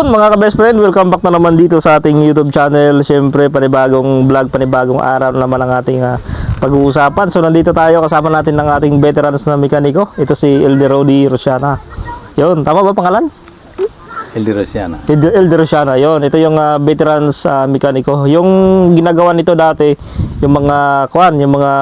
Mga ka-best friend, welcome back na naman dito sa ating YouTube channel. Siyempre, panibagong vlog, panibagong araw naman ang ating ah, pag-uusapan. So, nandito tayo kasama natin ng ating veterans na mekaniko. Ito si Eldero Di Rosiana. Yun, tama ba pangalan? Eldi Rosiana. Eld- Elder Rosiana, yun. Ito yung ah, veterans ah, mekaniko. Yung ginagawa nito dati, yung mga, kuan, yung mga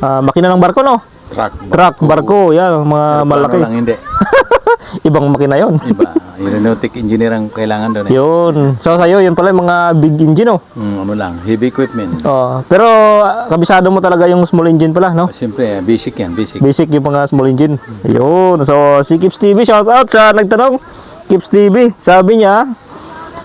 ah, makina ng barko, no? Truck. Truck, barko, yan, mga Pero malaki. lang hindi. Ibang makina yon. Iba. Aeronautic engineer ang kailangan doon eh. Yun. So, sa'yo, yun pala yung mga big engine, oh. Mm, ano lang, heavy equipment. Oh, pero ah, kabisado mo talaga yung small engine pala, no? Siyempre, basic yan, basic. Basic yung mga small engine. Ayun. So, si Kips TV, shout out sa nagtanong. Kips TV, sabi niya,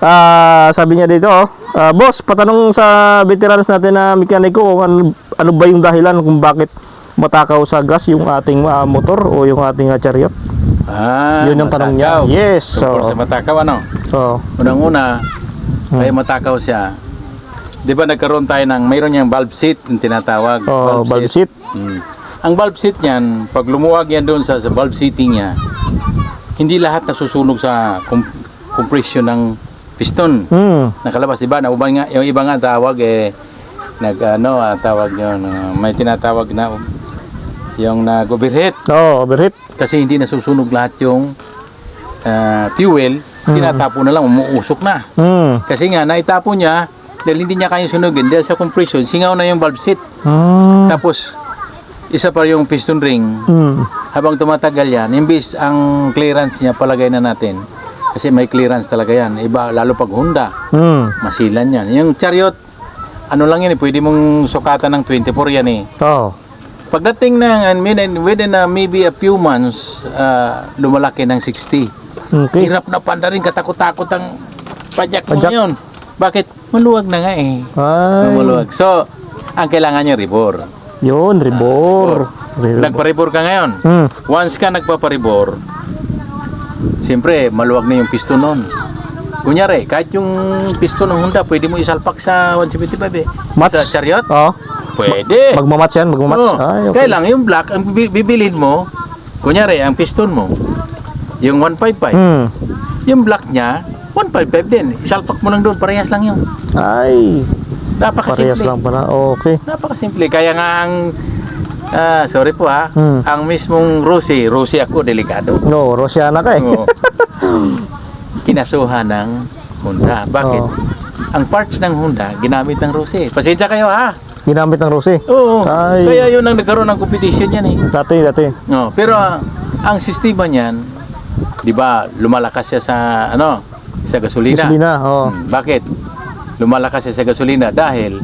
ah, sabi niya dito, oh, ah, boss, patanong sa veterans natin na mekaniko kung ano, ano ba yung dahilan kung bakit matakaw sa gas yung ating ah, motor o yung ating ah, chariot. Ah, Yun yung tanong niya. Yes. Tungkol So, sa matakaw, ano? so, Unang-una, kaya matakaw siya. Di ba nagkaroon tayo ng, mayroon niyang valve seat, yung tinatawag. oh, valve seat. Mm. Ang valve seat niyan, pag lumuwag yan doon sa, sa valve seating niya, hindi lahat nasusunog sa com- compression ng piston. Hmm. nakalabas iba na ubang nga yung iba nga tawag eh nag ano ah, tawag yun ah, may tinatawag na yung nag-overheat Oh, overheat. kasi hindi nasusunog lahat yung ah, fuel tinatapo na lang umuusok na Hmm. kasi nga naitapo niya dahil hindi niya kaya sunugin dahil sa compression singaw na yung valve seat Hmm. tapos isa pa yung piston ring Hmm. habang tumatagal yan imbis ang clearance niya palagay na natin kasi may clearance talaga yan iba lalo pag Honda Hmm. masilan yan. Yung chariot, ano lang yan eh, pwede mong sukatan ng 24 yan eh. Oh. Pagdating ng, and within, within uh, maybe a few months, uh, lumalaki ng 60. Okay. Hirap na panda rin, katakot-takot ang pajak mo Pajak. ngayon. Bakit? Maluwag na nga eh. Ay. Maluwag. So, ang kailangan niya ribor. Yun, ribor. Ribor. Nagparibor ka ngayon. Hmm. Once ka nagpaparibor, siyempre, maluwag na yung piston nun. Kunyari, kahit yung piston ng Honda, pwede mo isalpak sa 175 eh. Match? Sa chariot? Oh. Pwede. Magmamatch yan, magmamatch. Oo. Ay, okay. Kaya lang, yung black, ang bibi- bibilin mo, kunyari, ang piston mo, yung 155, Hmm. yung black niya, 155 din. Isalpak mo lang doon, parehas lang yun. Ay, parehas Napakasimple. lang pala. Okay. Napakasimple. Kaya nga ang, ah, sorry po ha, Hmm. ang mismong Rosie, Rosie ako, delikado. No, Rosiana ka eh. Oo. Kinasuhan ng Honda. Bakit? Oo. Ang parts ng Honda, ginamit ng Rosie. Pasensya kayo ha. Ginamit ng Rosie. Oo. Ay. Kaya yun ang nagkaroon ng competition yan eh. Dati, dati. No, pero ah, ang sistema niyan, 'di ba, lumalakas siya sa ano, sa gasolina. Gasolina, oh. Hmm, bakit? Lumalakas siya sa gasolina dahil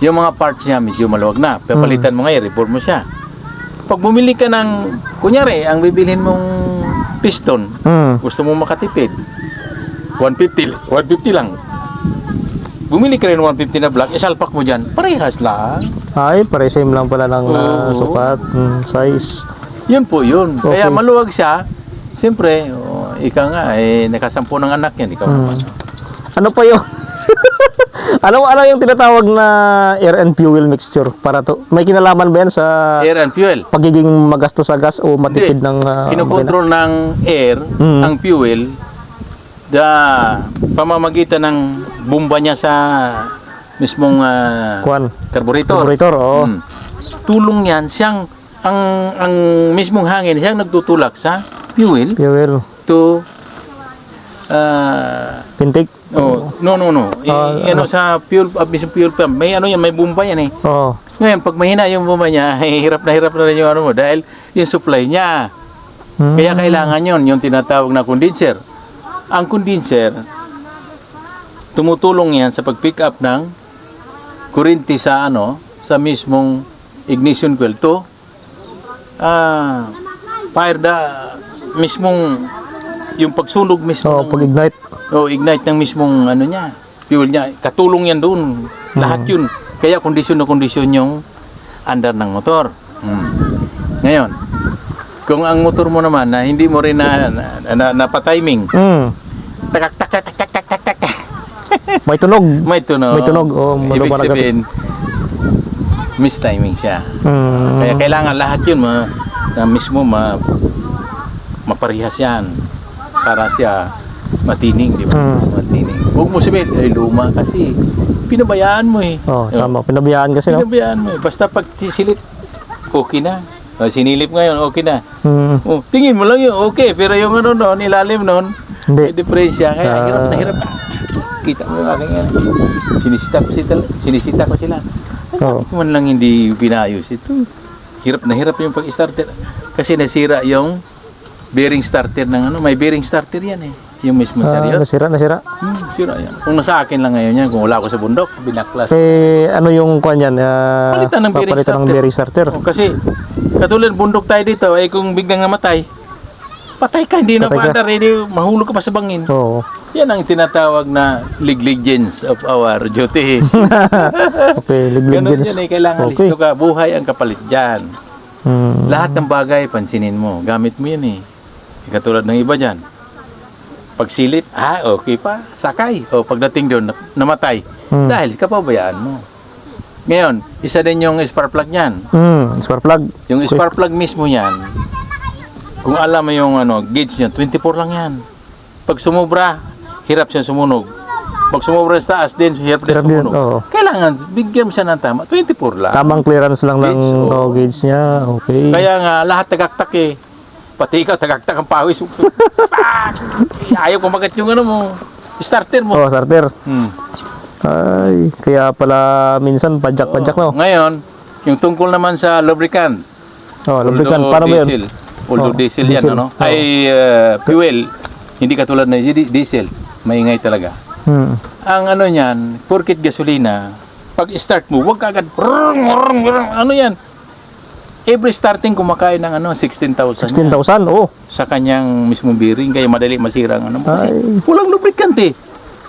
yung mga parts niya medyo maluwag na. Papalitan mo ngayon, report mo siya. Pag bumili ka ng, kunyari, ang bibilhin mong piston, Hmm. gusto mo makatipid, 150, 150 lang. Bumili ka rin 150 na black, isalpak mo dyan, parehas lang. Ay, pare same lang pala ng Oo. sukat, hmm, size. Yun po yun. Okay. Kaya maluwag siya. Siyempre, oh, ika nga, eh, nakasampu ng anak yan. Ikaw Hmm. naman. Ano pa yung ano ano yung tinatawag na air and fuel mixture para to may kinalaman ba yan sa Air and fuel. pagiging magastos sa gas o matipid ng ah, makina? Kinokontrol ng air, Hmm. ang fuel, da pamamagitan ng bomba niya sa mismong ah, Kuan, carburetor. carburetor, oo. Hmm. Tulong yan, siyang ang ang mismong hangin siyang nagtutulak sa fuel Fuel, to ah intake. Oh, no, no, no. I, Ah, ano, sa fuel, uh, mismo fuel pump, may ano yan, may bomba yan eh. Oo. Ngayon, pag mahina yung bomba niya, hirap na hirap na rin yung ano mo dahil yung supply niya. Hmm. Kaya kailangan yon yung tinatawag na condenser. Ang condenser, tumutulong yan sa pag-pick up ng kuryente sa ano, sa mismong ignition coil to ah fire the mismong yung pagsunog mismo Oo, ng- pag-ignite. o ignite ng mismong ano niya, fuel niya. Katulong yan doon. Lahat yun. Kaya kondisyon na kondisyon yung andar ng motor. Hmm. Ngayon, kung ang motor mo naman na hindi mo rin na, na, na, napatiming, Hmm. takak tak tak tak tak tak tak tak, May tunog. may tunog. May tunog, oh, Ibig sabihin, mistiming siya. Hmm. Kaya kailangan lahat yun ma, na mismo ma, maparihas yan para siya matining, di ba? Mm. Matining. Huwag mo sabihin, ay luma kasi. Pinabayaan mo eh. Oh, tama. Pinabayaan kasi, no? Pinabayaan mo eh. Basta pag silip, okay na. O, sinilip ngayon, okay na. Hmm, Oh, tingin mo lang yun, okay. Pero yung ano noon, ilalim noon, may hindi. diferensya. Kaya Ah. hirap na hirap. Kita mo yung aking ano. Sinisita ko sila. Sinisita ko sila. Bakit man lang hindi pinayos ito? Hirap na hirap yung pag-starter. Kasi nasira yung bearing starter ng ano. May bearing starter yan eh. Yung mismo Ah, chariot. nasira, nasira. Hmm, sira yan. Kung nasa akin lang ngayon yan, kung wala ako sa bundok, binaklas. Eh, ano yung kwan yan? Ah, Palitan ng bearing ng starter. bearing starter. Oh, kasi katulad bundok tayo dito, ay kung biglang namatay, patay ka, hindi na Patay ka. paandar, hindi mahulog ka pa sa bangin. Oo. Yan ang tinatawag na negligence of our duty. Okay, liglig Ganun yan eh, kailangan Okay. listo ka. Buhay ang kapalit dyan. Hmm. Lahat ng bagay, pansinin mo. Gamit mo yan eh. Katulad ng iba dyan. Pagsilip, ah, okay pa, sakay. O pagdating doon, na- namatay. Hmm. Dahil kapabayaan mo. Ngayon, isa din yung spark plug niyan. Hmm, spark plug. Yung Okay. spark plug mismo yan, kung alam mo yung ano, gauge niya, 24 lang yan. Pag sumubra, hirap siya sumunog. Pag sumubra sa taas din, hirap din Hirap din, sumunog. oo. Kailangan, bigyan mo siya ng tama. 24 lang. Tamang clearance lang ng Gauge, oo. oh, gauge niya. Okay. Kaya nga, lahat tagaktak eh. Pati ikaw, tagaktak ang pawis. Ayaw kumagat yung ano mo. Starter mo. Oh, starter. Hmm. Ay, kaya pala minsan padyak-padyak no. Ngayon, yung tungkol naman sa lubricant. Oh, lubricant. Paano ba yun? diesel, Although Oh, diesel, yan, ano? Oh. Ay uh, fuel. Hindi katulad di- diesel. Maingay talaga. Hmm. Ang ano niyan, porkit gasolina, pag start mo, wag kagad, ano yan? Every starting kumakain ng ano, 16,000 yan 16,000. Oh. sa kanyang mismong bearing, kaya madali masira ang ano. Kasi Ay. walang lubricant eh.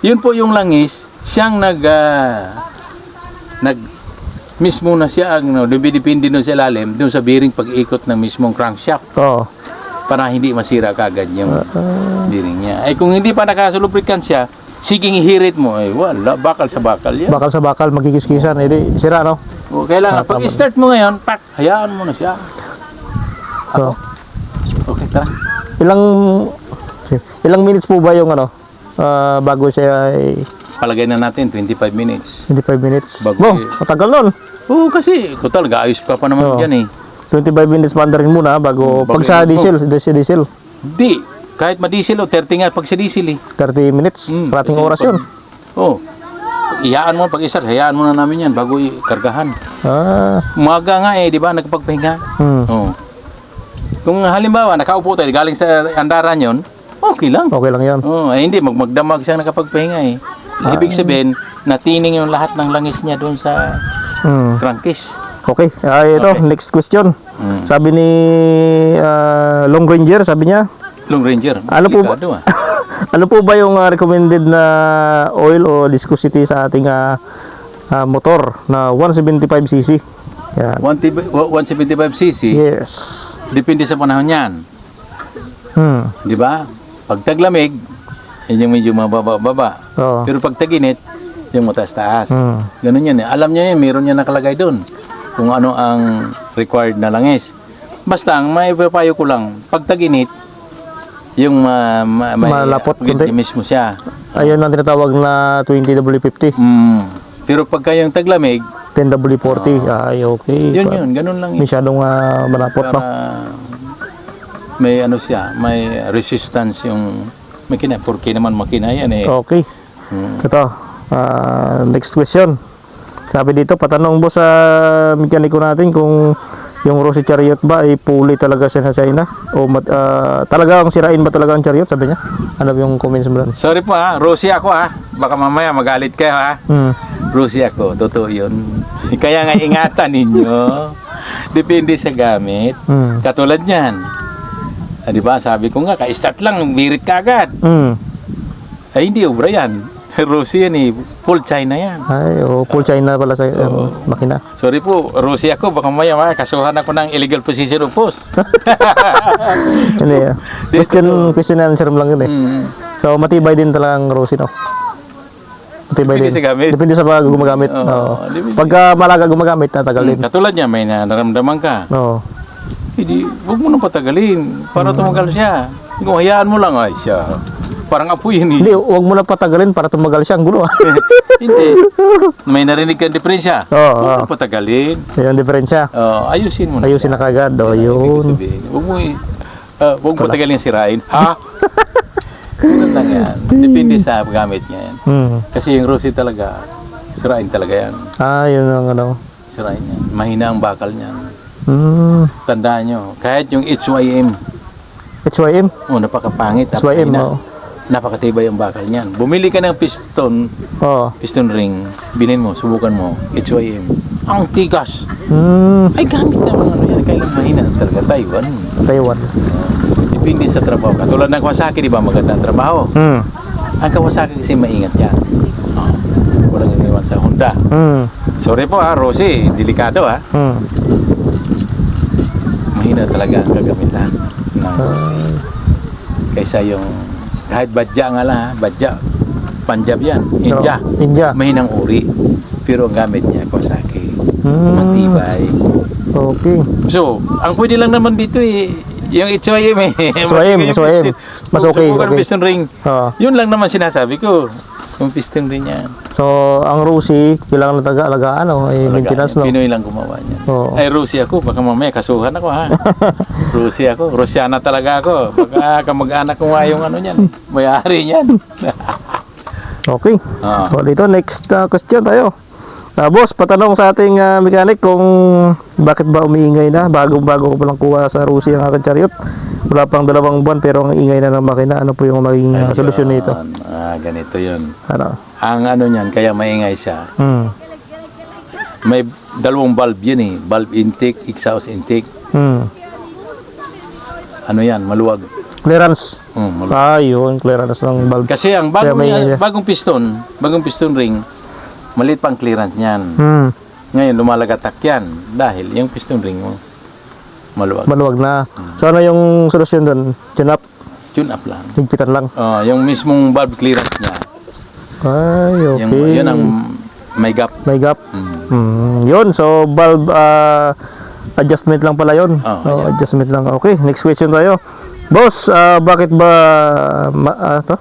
Yun po yung langis, siyang nag, ah, nag, mismo na siya ang, no, dumidipindi doon sa ilalim, doon sa bearing pag-ikot ng mismong crankshaft Oh. para hindi masira kagad yung bearing niya. Ay kung hindi pa nakasulubricant siya, siging ihirit mo, ay wala, bakal sa bakal yan. Bakal sa bakal magkikiskisan. Edi sira no. O, kailangan, pag start mo ngayon, pak, hayaan mo na siya. So, Okay, tara. ilang ilang minutes po ba yung ano ah, bago siya ay Palagay na natin, 25 minutes. 25 minutes. Bago Bo, i- matagal nun. Oo, kasi, total, gaayos ka pa naman Oo. dyan eh. 25 minutes pa rin muna bago Hmm, pag bago sa yun. diesel, diesel, diesel. Di, kahit ma-diesel o 30 nga pag sa diesel eh. 30 minutes, Mm, karating kasi oras pag- yun. Oo. Iyaan mo pag isar, hayaan mo na namin yan bago ikargahan. Ah, Umaga nga eh, di ba, nagpagpahinga. hmm. Oo. Kung halimbawa, nakaupo tayo, galing sa andaran yon, okay lang. Okay lang 'yan. Oo, eh, hindi, mag magdamag siya nakapagpahinga eh. Ibig sabihin, natining yung lahat ng langis niya doon sa Hmm. crankcase. Okay, ay ito, Okay. next question. Mm. Sabi ni ah, Long Ranger, sabi niya, Long Ranger. Ano po ba- ah. ano po ba yung ah, recommended na oil o viscosity sa ating ah, ah, motor na 175cc? Yan. 175cc, Yes. depende sa panahon yan. Hmm. Di ba? Pag taglamig, yun yung medyo mababa-baba. Oo. Pero pag taginit, yung mataas-taas. Hmm. Ganun yan eh. Alam niya yan, meron niya nakalagay doon. Kung ano ang required na langis. Basta, ang may papayo ko lang, pag taginit, yung ma, ma, may Malapot konti. mismo siya. Ayun ang tinatawag na 20W50, Mm. Pero pagka yung taglamig, 10W40. Ay, okay. yun yun, ganun lang yun. Masyadong ah, malapot, no? Para may ano siya, may resistance yung makina. Porque naman makina yan eh. Okay. Mm. Ito, ah, next question. Sabi dito, patanong mo sa mekaniko natin kung yung Rossi Chariot ba ay puli talaga siya sa China? O mat, ah, talaga ang sirain ba talaga ang Chariot? Sabi niya. Ano yung comments mo doon? Sorry po ha, Rosie ako ha. Baka mamaya magalit kayo ha. Hmm. Rosie ako, totoo yun. Kaya nga ingatan ninyo. Depende sa gamit. Hmm. Katulad niyan. Ah, di ba, sabi ko nga, ka-start lang, birit ka agad. Hmm. Ay, hindi obra yan. Rosie yan eh, full China yan. Ay, oh, full China pala sa um, makina. Sorry po, Rosie ako, baka mamaya mamaya kasuhan ako ng illegal possession of post. Hindi, ah. question, question and answer lang yun eh. Mm. So, matibay din talaga ang Rossi, no? Matibay Depende din. sa gamit. Depende sa pag gumagamit. Oo, Oo. depende. Pagka malaga gumagamit, tatagal din. Mm, Katulad niya, may nararamdaman ka. Oo. Hindi, huwag mo nang patagalin para tumagal siya. Kung hayaan mo lang, ay siya. Parang apoy yun eh. Hindi, huwag mo na patagalin para tumagal siya ang gulo. ah. Hindi. May narinig kang diferensya. Oo, Huwag oo. mo patagalin. Yung diferensya. Oh, ayusin mo na. Ayusin na kagad. O, Ibig yun. Huwag mo ah, huwag mo patagalin yung sirain. Ha? Ganun lang yan. Depende sa gamit niya yan. Hmm. Kasi yung Rosie talaga, sirain talaga yan. Ah, yun ang ano. Sirain yan. Mahina ang bakal niyan. Hmm. Tandaan nyo, kahit yung HYM, HYM? oh, napakapangit. HYM, oo. Napakatibay ang bakal niyan. Bumili ka ng piston, Oo. piston ring, bilhin mo, subukan mo, HYM. Ang tigas. Hmm. Ay, gamit na mga ano yan. Kailang mahina talaga. Taiwan. Taiwan. Depende sa trabaho. Katulad ng Kawasaki, di ba? Maganda ang trabaho. Hmm. Ang Kawasaki kasi maingat yan. Oh, walang iniwan sa Honda. Hmm. Sorry po ha, Rosie. Delikado ha. Hmm. Mahina talaga ang gagamitan ng. Kaysa yung kahit badya nga lang ha. Badya. Punjab yan. India. So, India. Mahinang uri. Pero ang gamit niya, Kawasaki. Hmm. Matibay. Okay. So, ang pwede lang naman dito eh, yung HYM eh. HYM, HYM. Mas okay, Subukan okay. piston ring. Oo. Yun lang naman sinasabi ko. Yung piston ring niya. So, ang Rusi, kailangan na taga-alagaan, no? Ay, maintenance, no? Pinoy lang gumawa niya. Oo. Ay, Rusi ako. Baka mamaya kasuhan ako ha. Rusi ako. Rusyana talaga ako. Baka kamag-anak ko nga yung ano niyan. May-ari niyan. Okay. Ah. So, dito, next uh, question tayo. Ah, boss, patanong sa ating ah, mechanic kung bakit ba umiingay na. Bagong-bago ko palang kuha sa Rusi ang aking chariot. Wala pang dalawang buwan pero ang ingay na ng makina. Ano po yung maging ah, solusyon nito? Ah, ganito yun. Ano? Ang ano niyan, kaya maingay siya. Hmm. May dalawang valve yun eh. Valve intake, exhaust intake. Hmm. Ano yan, maluwag. Clearance. Hmm, maluwag. Ah, yun. Clearance ng valve. Kasi ang bagong, yan- bagong piston, bagong piston ring, maliit pang clearance niyan. Hmm. Ngayon, lumalagatak yan dahil yung piston ring mo, maluwag. Maluwag na. So, ano yung solusyon doon? Tune up? Tune up lang. Higpitan lang? Oh, yung mismong valve clearance niya, Ay, okay. yung, yun ang may gap. May gap. Mm. Hmm, yun, so valve ah, adjustment lang pala yun. Oh, ayan. adjustment lang. Okay, next question tayo. Boss, ah, bakit ba ma, ah, to?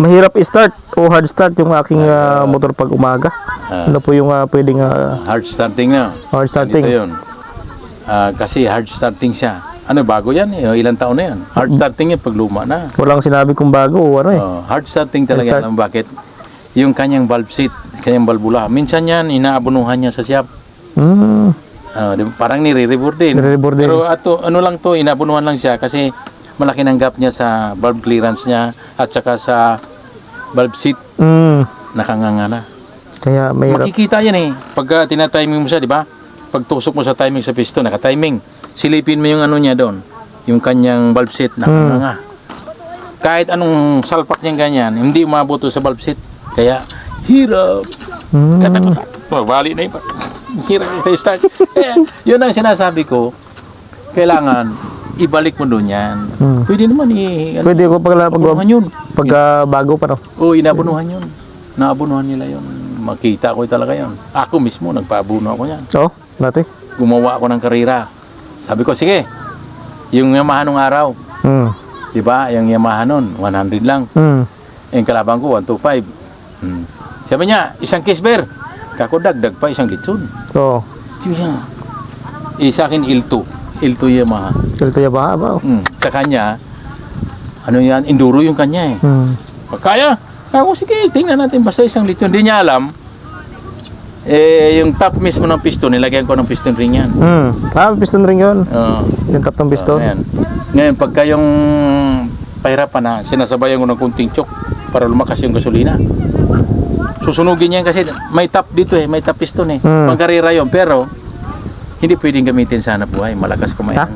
mahirap i-start o hard start yung aking ah, motor pag umaga? Ah. ano po yung ah, pwedeng ah, Hard starting na. hard starting? Ito yun. Ah, kasi hard starting siya. Ano, bago yan eh. Ilang taon na yan. Hard starting yan pag luma na. Walang sinabi kung bago o ano eh. Oh, hard starting talaga. Hard start. Alam bakit? Yung kanyang valve seat, kanyang valvula. Minsan yan, inaabunuhan niya sa Ah, di ba? parang nire-rebord din. Nire-rebord din. Pero ato, ano lang to, inaabunuhan lang siya kasi malaki ng gap niya sa valve clearance niya at saka sa valve seat hmm, nakanganga na. kaya mahirap. Makikita yan eh. Pagka tinatiming mo siya, di ba? Pag tusok mo sa timing sa piston, naka-timing. Silipin mo yung ano niya doon. Yung kanyang valve seat, nakanganga. Kahit anong salpak niyang ganyan, hindi umabot sa valve seat. Kaya, hirap. Hmm, Katak-katak. Mabali na yun. Hirap yung start. Kaya, yun ang sinasabi ko. Kailangan, ibalik mo doon yan. Hmm. Pwede naman i... Ano, pwede ko pag, pag, yun. pag ah, bago pa no? Oo, inabunuhan yun. Naabunuhan nila yun. Makita ko talaga yun. Ako mismo, nagpaabuno ako yan. Oo, dati. Gumawa ako ng karera. Sabi ko, sige, yung Yamaha nung araw, Hmm, di ba? Yung Yamaha nun, 100 lang. hmm, Yung kalaban ko, 125. Hmm. Sabi niya, isang kisber. Kako dagdag pa isang litson. oo. Sabi niya, eh, sa akin, Ilto. Ilto Yamaha. Kalito ya ba? Hmm. Sa kanya, ano yan, enduro yung kanya eh. Hmm, kaya, ako sige, tingnan natin basta isang litron. Hindi niya alam, eh, yung top mismo ng piston, nilagyan ko ng piston ring yan. hmm. Ah, piston ring yun. Oo. Yung top ng piston. Oh, ayan. Ngayon, pagka yung pahirapan na, sinasabayan ko ng kunting chok para lumakas yung gasolina. Susunugin niya yan kasi may top dito eh, may top piston eh. Hmm. Pangkarera yun, pero hindi pwedeng gamitin sa hanap buhay. Malakas kumain. Ha?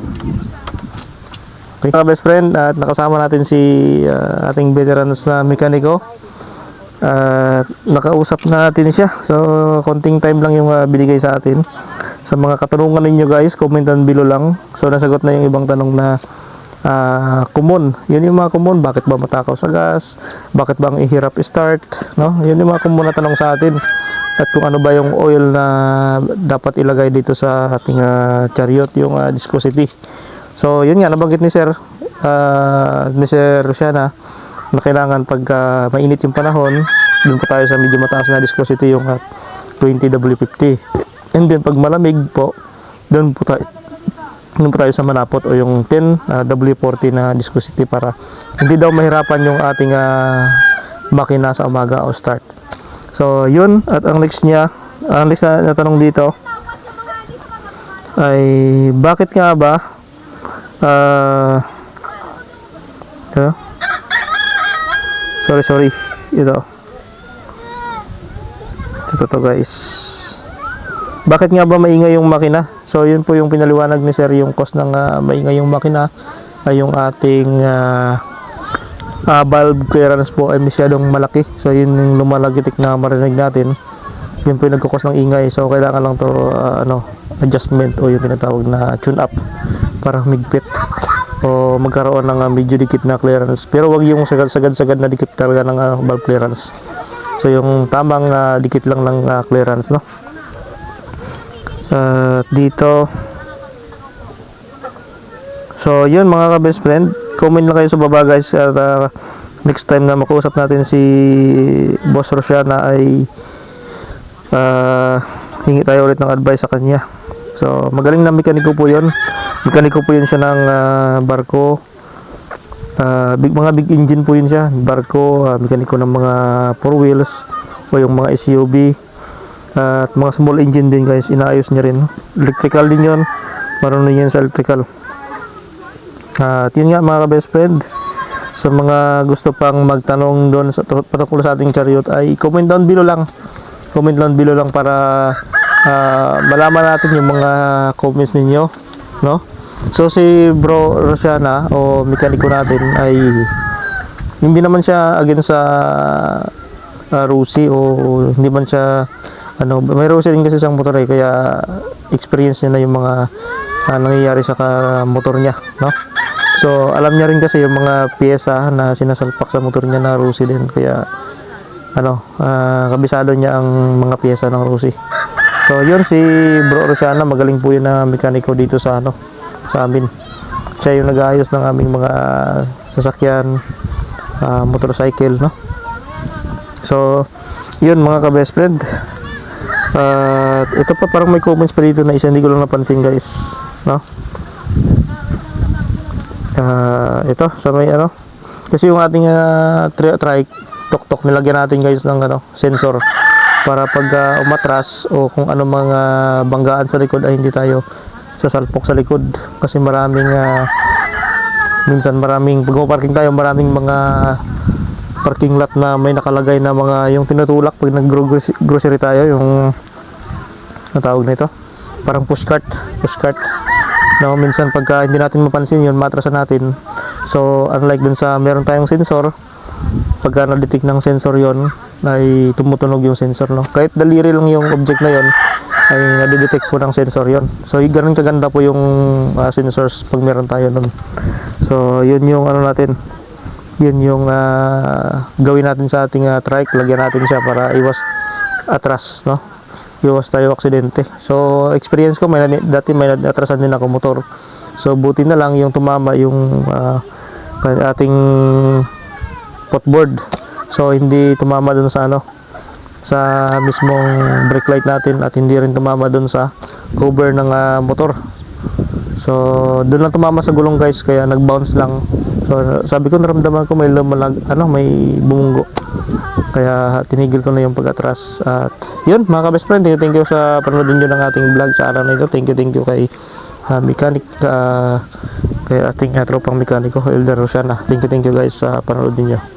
Okay. Mga best friend, at nakasama natin si ah, ating veterans na mekaniko. At nakausap na natin siya. So, konting time lang yung ah, binigay sa atin. Sa mga katanungan ninyo guys, comment down below lang. So, nasagot na yung ibang tanong na ah common. Yun yung mga common. Bakit ba matakaw sa gas? Bakit ba ang ihirap start? No? Yun yung mga common na tanong sa atin. At kung ano ba yung oil na dapat ilagay dito sa ating ah, chariot, yung ah, viscosity. So, yun nga, nabanggit ni Sir, ah, ni Sir Luciana, na kailangan pagka mainit yung panahon, doon po tayo sa medyo mataas na viscosity yung ah, 20W50. And then pag malamig po, doon po tayo po tayo sa manapot o yung 10 ah, W40 na viscosity para hindi daw mahirapan yung ating ah, makina sa umaga o start. So, yun. At ang next niya, ang next na, na tanong dito ay bakit nga ba ah ito? Sorry sorry. Ito. Ito to guys. Bakit nga ba maingay yung makina so yun po yung pinaliwanag ni sir yung cause ng ah, maingay yung makina ay yung ating ah, ah, valve clearance po ay masyadong malaki. So yun yung lumalagitik na marinig natin. Yun po yung nagkukos ng ingay. So kailangan lang to ah, ano adjustment o yung tinatawag na tune up para humigpit o magkaroon ng ah, medyo dikit na clearance. Pero wag yung sagad-sagad na dikit talaga ng ah, valve clearance. So yung tamang ah, dikit lang ng ah, clearance no at dito. So yun mga ka-best friend. Comment lang kayo sa baba guys at ah, next time na makuusap natin si Boss Rosiana ay ah, hingi tayo ulit ng advice sa kanya. So magaling na mekaniko po yun. Mekaniko po yun siya ng ah, barko. Ah, big, mga big engine po yun siya. Barko, ah, mekaniko ng mga four wheels o yung mga SUV at mga small engine din guys. Inaayos niya rin. Electrical din yun. Marunong yun sa electrical. At yun nga mga best friend sa mga gusto pang magtanong doon sa patungkol sa ating chariot ay comment down below lang. Comment down below lang para ah, malaman natin yung mga comments ninyo no? So si bro Rosiana o mekaniko natin ay hindi naman siya against sa uh, Rusi o hindi man siya ano may Rusi din kasi siyang motor eh kaya experience niya na yung mga ah, nangyayari sa ka- motor niya no? So alam niya rin kasi yung mga piyesa na sinasalpak sa motor niya na Rusi din kaya ano ah, kabisado niya ang mga piyesa ng Rusi. So yun si Bro Rosiana magaling po yun na mekaniko dito sa ano sa amin. Siya yung nag-aayos ng aming mga sasakyan ah, motorcycle no? So yun mga ka-best friend at ito pa parang may comments pa dito na isa hindi ko lang napansin guys. No? Ah, ito sa may ano? Kasi yung ating uh, tri- trike tok-tok nilagyan natin guys ng ano sensor para pag ah, umatras o kung ano mga banggaan sa likod ay hindi tayo sasalpok sa likod. Kasi maraming ah, minsan maraming pag parking tayo maraming mga parking lot na may nakalagay na mga yung tinutulak pag nag-grocery tayo yung ang tawag na ito parang pushcart pushcart no minsan pagka hindi natin mapansin yun matrasan natin. So unlike dun sa meron tayong sensor pagka na-detect ng sensor yon ay tumutunog yung sensor no? Kahit daliri lang yung object na yon ay nadidetect po ng sensor yon so y- ganun kaganda po yung ah, sensors pag meron tayo nun. So yun yung ano natin yun yung ah, gawin natin sa ating ah, trike. Lagyan natin siya para iwas atras no? Iwas tayo aksidente. So experience ko may dati may atrasan din ako motor. So buti na lang yung tumama yung ah, ating footboard so hindi tumama dun sa ano sa mismong brake light natin at hindi rin tumama dun sa cover ng ah, motor so doon lang tumama sa gulong guys kaya nag-bounce lang. So sabi ko naramdaman ko may lumalag ano may bumunggo. Kaya tinigil ko na yung pag-atras. At yun mga ka-best friend thank you, sa panonood nyo ng ating vlog sa araw na ito. Thank you thank you kay ah, mechanic ah, kay ating uh, tropang mekaniko Elder Rosana. Thank you thank you guys sa panonood ninyo